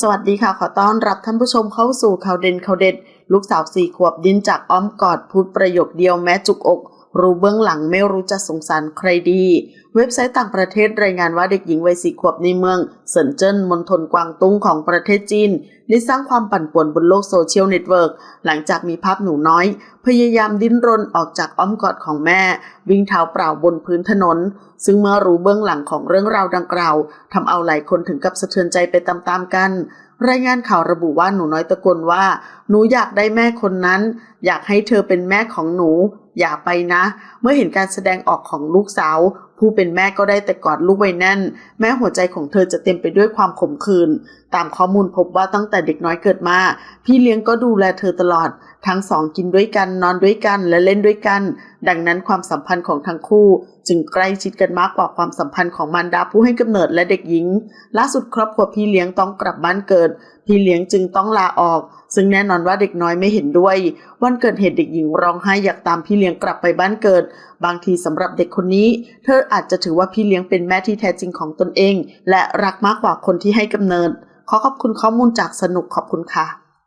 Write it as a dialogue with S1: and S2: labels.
S1: สวัสดีค่ะ ขอต้อนรับท่านผู้ชมเข้าสู่ข่าวเด่นข่าวเด็ด ลูกสาวสี่ขวบดิ้นจากอ้อมกอดพูดประโยคเดียวแม้จุกอก รู้เบื้องหลังไม่รู้จะสงสารใครดี เว็บไซต์ต่างประเทศรายงานว่าเด็กหญิงวัยสี่ขวบในเมืองเซินเจิ้นมณฑลกวางตุ้งของประเทศจีนได้สร้างความปั่นป่วนบนโลกโซเชียลเน็ตเวิร์กหลังจากมีภาพหนูน้อย พยายามดิ้นรนออกจากอ้อมกอดของแม่ วิ่งเท้าเปล่าบนพื้นถนน ซึ่งเมื่อรู้เบื้องหลังของเรื่องราวดังกล่าวทำเอาหลายคนถึงกับสะเทือนใจไปตามๆกัน รายงานข่าวระบุว่าหนูน้อยตะโกนว่า หนูอยากได้แม่คนนั้น อยากให้เธอเป็นแม่ของหนู อย่าไปนะ เมื่อเห็นการแสดงออกของลูกสาว ผู้เป็นแม่ก็ได้แต่กอดลูกไว้แน่น แม้หัวใจของเธอจะเต็มไปด้วยความขมขื่นตามข้อมูลพบว่าตั้งแต่เด็กน้อยเกิดมา พี่เลี้ยงก็ดูแลเธอตลอด ทั้งสองกินด้วยกันนอนด้วยกันและเล่นด้วยกัน ดังนั้นความสัมพันธ์ของทั้งคู่ จึงใกล้ชิดกันมากกว่าความสัมพันธ์ของมารดาผู้ให้กำเนิดและเด็กหญิง ล่าสุดครอบครัวพี่เลี้ยงต้องกลับบ้านเกิด พี่เลี้ยงจึงต้องลาออก ซึ่งแน่นอนว่าเด็กน้อยไม่เห็นด้วย วันเกิดเหตุเด็กหญิงร้องไห้อยากตามพี่เลี้ยงกลับไปบ้านเกิด บางทีสำหรับเด็กคนนี้ เธออาจจะถือว่าพี่เลี้ยงเป็นแม่ที่แท้จริงของตนเอง และรักมากกว่าคนที่ให้กำเนิด ขอขอบคุณข้อมูลจากสนุกขอบคุณค่ะ